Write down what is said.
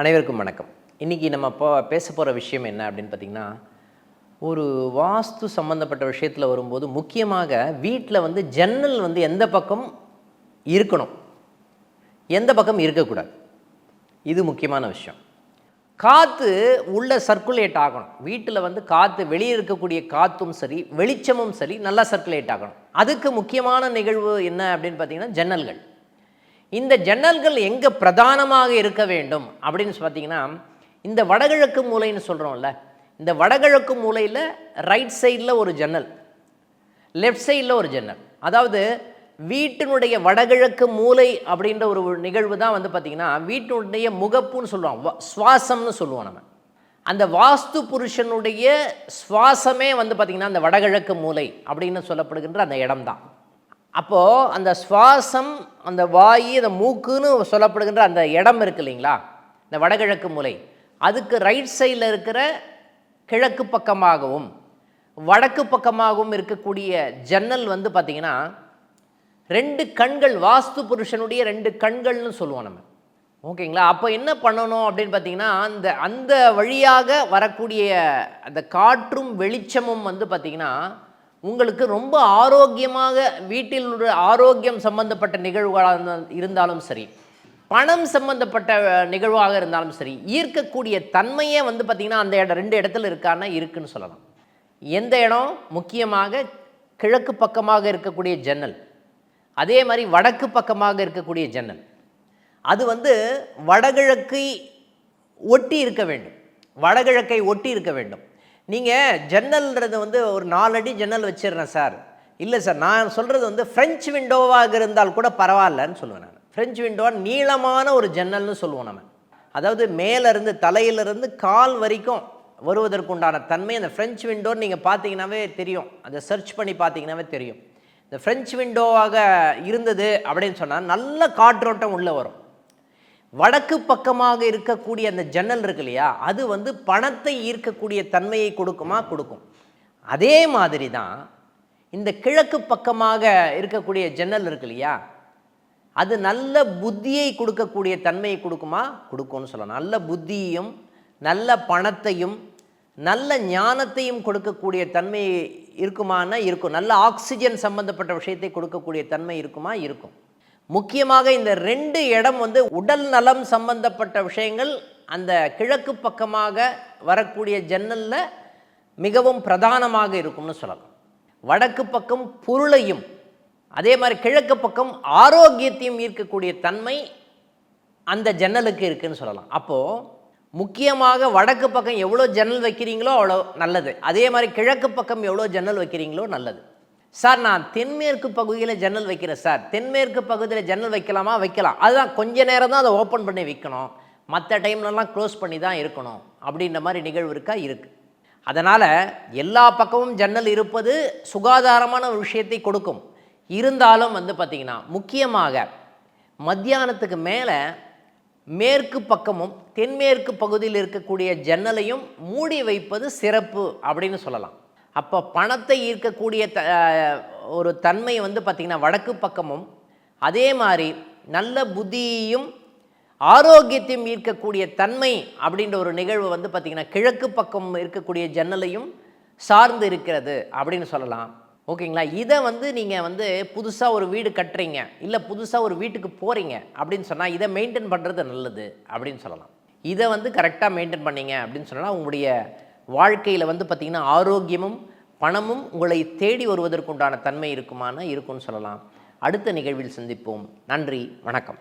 அனைவருக்கும் வணக்கம். இன்றைக்கி நம்ம இப்போ பேச போகிற விஷயம் என்ன அப்படின்னு பார்த்திங்கன்னா ஒரு வாஸ்து சம்மந்தப்பட்ட விஷயத்தில் வரும்போது முக்கியமாக வீட்டில் வந்து ஜன்னல் வந்து எந்த பக்கம் இருக்கணும்? எந்த பக்கம் இருக்கக்கூடாது? இது முக்கியமான விஷயம். காற்று உள்ள சர்க்குலேட் ஆகணும். வீட்டில் வந்து காற்று வெளியே இருக்கக்கூடிய காற்றும் சரி வெளிச்சமும் சரி நல்லா சர்க்குலேட் ஆகணும். அதுக்கு முக்கியமான நிகழ்வு என்ன அப்படின்னு பார்த்தீங்கன்னா ஜன்னல்கள். இந்த ஜன்னல்கள் எங்கே பிரதானமாக இருக்க வேண்டும்? அப்படின்னு பார்த்தீங்கன்னா இந்த வடகிழக்கு மூலைன்னு சொல்கிறோம்ல இந்த வடகிழக்கு மூலையில் ரைட் சைடில் ஒரு ஜன்னல் லெஃப்ட் சைடில் ஒரு ஜன்னல். அதாவது வீட்டினுடைய வடகிழக்கு மூலை அப்படின்ற ஒரு நிகழ்வு தான் வந்து பார்த்திங்கன்னா வீட்டினுடைய முகப்புன்னு சொல்லுவோம் சுவாசம்னு சொல்லுவோம் நம்ம. அந்த வாஸ்து புருஷனுடைய சுவாசமே வந்து பார்த்திங்கன்னா அந்த வடகிழக்கு மூலை அப்படின்னு சொல்லப்படுகின்ற அந்த இடம்தான். அப்போது அந்த சுவாசம் அந்த வாயு அந்த மூக்குன்னு சொல்லப்படுகின்ற அந்த இடம் இருக்கு இல்லைங்களா? இந்த வடகிழக்கு மூலை. அதுக்கு ரைட் சைடில் இருக்கிற கிழக்கு பக்கமாகவும் வடக்கு பக்கமாகவும் இருக்கக்கூடிய ஜன்னல் வந்து பார்த்திங்கன்னா ரெண்டு கண்கள் வாஸ்து புருஷனுடைய ரெண்டு கண்கள்னு சொல்லுவோம் நம்ம. ஓகேங்களா? அப்போ என்ன பண்ணணும் அப்படின்னு பார்த்தீங்கன்னா அந்த அந்த வழியாக வரக்கூடிய அந்த காற்றும் வெளிச்சமும் வந்து பார்த்திங்கன்னா உங்களுக்கு ரொம்ப ஆரோக்கியமாக வீட்டில் உள்ள ஆரோக்கியம் சம்பந்தப்பட்ட நிகழ்வுகளாக இருந்தாலும் சரி பணம் சம்பந்தப்பட்ட நிகழ்வாக இருந்தாலும் சரி ஈர்க்கக்கூடிய தன்மையே வந்து பார்த்திங்கன்னா அந்த இடம் ரெண்டு இடத்துல இருக்கான்னா இருக்குன்னு சொல்லலாம். எந்த இடம்? முக்கியமாக கிழக்கு பக்கமாக இருக்கக்கூடிய ஜன்னல். அதே மாதிரி வடக்கு பக்கமாக இருக்கக்கூடிய ஜன்னல். அது வந்து வடகிழக்கை ஒட்டி இருக்க வேண்டும். வடகிழக்கை ஒட்டி இருக்க வேண்டும். நீங்கள் ஜன்னல்ன்றது வந்து ஒரு நாலடி ஜன்னல் வச்சிடுறேன் சார். இல்லை சார் நான் சொல்கிறது வந்து ஃப்ரெஞ்ச் விண்டோவாக இருந்தால் கூட பரவாயில்லன்னு சொல்லுவேன் நான். ஃப்ரெஞ்ச் விண்டோவா நீளமான ஒரு ஜன்னல்னு சொல்லுவோம் நம்ம. அதாவது மேலேருந்து தலையிலிருந்து கால் வரைக்கும் வருவதற்குண்டான தன்மை அந்த ஃப்ரெஞ்ச் விண்டோன்னு நீங்கள் பார்த்தீங்கன்னாவே தெரியும். அதை சர்ச் பண்ணி பார்த்தீங்கன்னாவே தெரியும். இந்த ஃப்ரெஞ்ச் விண்டோவாக இருந்தது அப்படின்னு சொன்னால் நல்ல காற்றோட்டம் உள்ளே வரும். வடக்கு பக்கமாக இருக்கக்கூடிய அந்த ஜன்னல் இருக்கு இல்லையா அது வந்து பணத்தை ஈர்க்கக்கூடிய தன்மையை கொடுக்குமா? கொடுக்கும். அதே மாதிரி தான் இந்த கிழக்கு பக்கமாக இருக்கக்கூடிய ஜன்னல் இருக்கு இல்லையா அது நல்ல புத்தியை கொடுக்கக்கூடிய தன்மையை கொடுக்குமா? கொடுக்கும்னு சொல்லலாம். நல்ல புத்தியையும் நல்ல பணத்தையும் நல்ல ஞானத்தையும் கொடுக்கக்கூடிய தன்மை இருக்குமானா இருக்கும். நல்ல ஆக்சிஜன் சம்பந்தப்பட்ட விஷயத்தை கொடுக்கக்கூடிய தன்மை இருக்குமா? இருக்கும். முக்கியமாக இந்த ரெண்டு இடம் வந்து உடல் நலம் சம்பந்தப்பட்ட விஷயங்கள் அந்த கிழக்கு பக்கமாக வரக்கூடிய ஜன்னலில் மிகவும் பிரதானமாக இருக்கும்னு சொல்லலாம். வடக்கு பக்கம் பொருளையும் அதே மாதிரி கிழக்கு பக்கம் ஆரோக்கியத்தையும் ஈர்க்கக்கூடிய தன்மை அந்த ஜன்னலுக்கு இருக்குதுன்னு சொல்லலாம். அப்போது முக்கியமாக வடக்கு பக்கம் எவ்வளோ ஜன்னல் வைக்கிறீங்களோ அவ்வளோ நல்லது. அதே மாதிரி கிழக்கு பக்கம் எவ்வளோ ஜன்னல் வைக்கிறீங்களோ நல்லது. சார் நான் தென்மேற்கு பகுதியில் ஜன்னல் வைக்கிறேன் சார். தென்மேற்கு பகுதியில் ஜன்னல் வைக்கலாமா? வைக்கலாம். அதுதான் கொஞ்ச நேரம் தான் அதை ஓப்பன் பண்ணி வைக்கணும். மற்ற டைம்லலாம் க்ளோஸ் பண்ணி தான் இருக்கணும். அப்படின்ற மாதிரி நிகழ்வு இருக்கா? இருக்குது அதனால் எல்லா பக்கமும் ஜன்னல் இருப்பது சுகாதாரமான ஒரு விஷயத்தை கொடுக்கும். இருந்தாலும் வந்து பார்த்திங்கன்னா முக்கியமாக மத்தியானத்துக்கு மேலே மேற்கு பக்கமும் தென்மேற்கு பகுதியில் இருக்கக்கூடிய ஜன்னலையும் மூடி வைப்பது சிறப்பு அப்படின்னு சொல்லலாம். அப்போ பணத்தை ஈர்க்கக்கூடிய த ஒரு தன்மை வந்து பார்த்திங்கன்னா வடக்கு பக்கமும் அதே மாதிரி நல்ல புத்தியையும் ஆரோக்கியத்தையும் ஈர்க்கக்கூடிய தன்மை அப்படின்ற ஒரு நிகழ்வு வந்து பார்த்திங்கன்னா கிழக்கு பக்கம் இருக்கக்கூடிய ஜன்னலையும் சார்ந்து இருக்கிறது அப்படின்னு சொல்லலாம். ஓகேங்களா? இதை வந்து நீங்கள் வந்து புதுசாக ஒரு வீடு கட்டுறீங்க இல்லை புதுசாக ஒரு வீட்டுக்கு போகிறீங்க அப்படின்னு சொன்னால் இதை மெயின்டைன் பண்ணுறது நல்லது அப்படின்னு சொல்லலாம். இதை வந்து கரெக்டாக மெயின்டைன் பண்ணீங்க அப்படின்னு சொன்னால் உங்களுடைய வாழ்க்கையில் வந்து பார்த்திங்கன்னா ஆரோக்கியமும் பணமும் உங்களை தேடி வருவதற்குண்டான தன்மை இருக்குமானா இருக்கும்னு சொல்லலாம். அடுத்த நிகழ்வில் சந்திப்போம். நன்றி வணக்கம்.